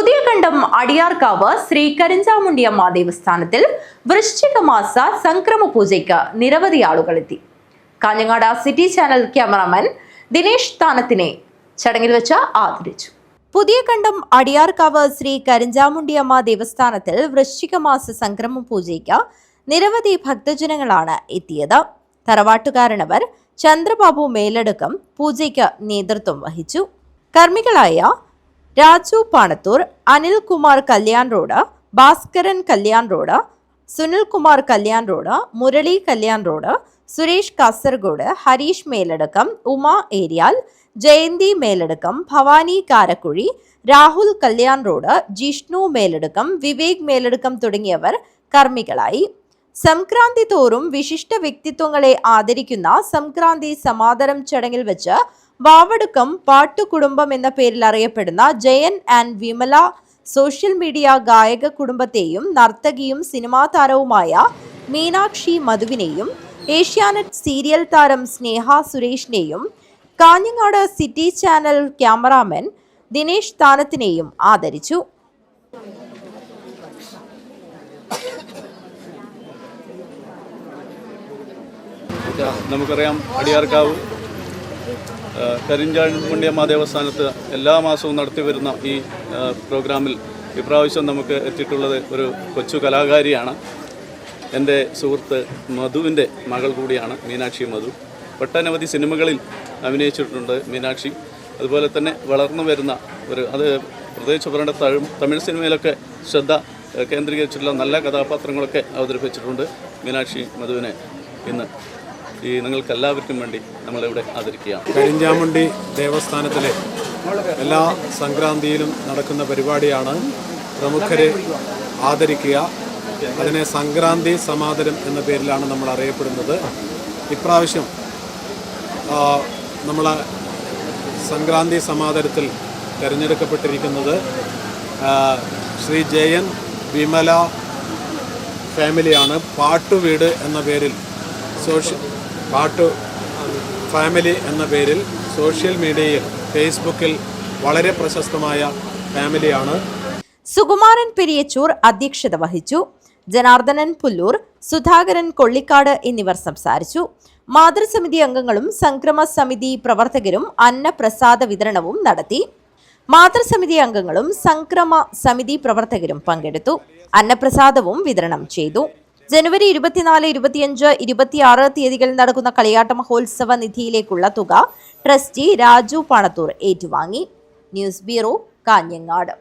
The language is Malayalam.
പുതിയ കണ്ടം അടിയാർക്കാവ് ശ്രീ കരിഞ്ചാമുണ്ടിയമ്മ ദേവസ്ഥാനത്തിൽ വൃശ്ചികമാസ സംക്രമ പൂജയ്ക്ക് നിരവധി ആളുകൾ എത്തി. Kanhangad city channel cameraman Dinesh താനത്തിനെ ചടങ്ങിൽ വെച്ച് ആദരിച്ചു. പുതിയ കണ്ടം അടിയാർക്കാവ് ശ്രീ കരിഞ്ചാമുണ്ടിയമ്മ ദേവസ്ഥാനത്തിൽ വൃശ്ചികമാസ സംക്രമ പൂജയ്ക്ക് നിരവധി ഭക്തജനങ്ങളാണ് എത്തിയത്. തറവാട്ടുകാരനവർ ചന്ദ്രബാബു മേലടക്കം പൂജയ്ക്ക് നേതൃത്വം വഹിച്ചു. കർമ്മികളായ Raju Panathur Anilkumar Kalyan road Bhaskaran Kalyan road Sunilkumar Kalyan road Murali Kalyan road Suresh Kasaragod Harish Meladakkam Uma Eriyal Jayanthi Meladakkam Bhavani Karakkuzhi Rahul Kalyan road Jishnu Meladakkam Vivek Meladakkam തുടങ്ങിയവർ കർമ്മികളായി. സംക്രാന്തി തോറും വിശിഷ്ട വ്യക്തിത്വങ്ങളെ ആദരിക്കുന്ന സംക്രാന്തി സമാദരം ചടങ്ങിൽ വെച്ച് വാവടുക്കം പാട്ടുകുടുംബം എന്ന പേരിൽ അറിയപ്പെടുന്ന Jayan and Vimala social media ഗായക കുടുംബത്തെയും നർത്തകിയും സിനിമാ താരവുമായ മീനാക്ഷി മധുവിനെയും ഏഷ്യാനെറ്റ് സീരിയൽ താരം Sneha സുരേഷിനെയും Kanhangad city channel cameraman Dinesh താനത്തിനെയും ആദരിച്ചു. നമുക്കറിയാം അടിയാർക്കാവ് ആ, കരിഞ്ചാണ്ടുണ്ടിയമ്മ ദേവസ്ഥാനത്ത് എല്ലാ മാസവും നടത്തി വരുന്ന ഈ പ്രോഗ്രാമിൽ ഇപ്രാവശ്യം നമുക്ക് എത്തിയിട്ടുള്ളത് ഒരു കൊച്ചു കലാകാരിയാണ്. എന്റെ സുഹൃത്ത് മധുവിന്റെ മകൾ കൂടിയാണ് മീനാക്ഷി മധു. ഒട്ടനവധി സിനിമകളിൽ അഭിനയിച്ചിട്ടുണ്ട് മീനാക്ഷി. അതുപോലെ തന്നെ വളർന്നു വരുന്ന ഒരു അത് പ്രത്യേകിച്ച് പറയേണ്ട തമിഴ് തമിഴ് സിനിമയിലൊക്കെ ശ്രദ്ധ കേന്ദ്രീകരിച്ചിട്ടുള്ള നല്ല കഥാപാത്രങ്ങളൊക്കെ അവതരിപ്പിച്ചിട്ടുണ്ട് മീനാക്ഷി മധുവിനെ ഇന്ന്. ഈ നിങ്ങൾക്കെല്ലാവർക്കും വേണ്ടി നമ്മളിവിടെ ആദരിക്കുകയാണ്. കരിഞ്ചാമുണ്ടി ദേവസ്ഥാനത്തിലെ എല്ലാ സംക്രാന്തിയിലും നടക്കുന്ന പരിപാടിയാണ് പ്രമുഖരെ ആദരിക്കുക. അതിനെ സംക്രാന്തി സമാദരം എന്ന പേരിലാണ് നമ്മൾ അറിയപ്പെടുന്നത്. ഇപ്രാവശ്യം നമ്മൾ സംക്രാന്തി സമാദരത്തിൽ തിരഞ്ഞെടുക്കപ്പെട്ടിരിക്കുന്നത് ശ്രീ ജയൻ വിമല ഫാമിലിയാണ്. പാട്ടുവീട് എന്ന പേരിൽ സോഷ്യൽ പാട്ടു ഫാമിലി എന്ന പേരിൽ സോഷ്യൽ മീഡിയയിൽ ഫേസ്ബുക്കിൽ വളരെ പ്രശസ്തമായ ഫാമിലിയാണ്. സുകുമാരൻ പെരിയച്ചൂർ അധ്യക്ഷത വഹിച്ചു. ജനാർദ്ദനൻ പുല്ലൂർ സുധാകരൻ കൊള്ളിക്കാട് എന്നിവർ സംസാരിച്ചു. മാതൃസമിതി അംഗങ്ങളും സംക്രമ സമിതി പ്രവർത്തകരും അന്നപ്രസാദ വിതരണവും നടത്തി. മാതൃസമിതി അംഗങ്ങളും സംക്രമ സമിതി പ്രവർത്തകരും പങ്കെടുത്തു. അന്നപ്രസാദവും വിതരണം ചെയ്തു. ജനുവരി ഇരുപത്തിനാല് ഇരുപത്തിയഞ്ച് ഇരുപത്തിയാറ് തീയതികളിൽ നടക്കുന്ന കളിയാട്ട മഹോത്സവ നിധിയിലേക്കുള്ള തുക ട്രസ്റ്റി രാജു പണത്തൂർ ഏറ്റുവാങ്ങി. News bureau Kanhangad.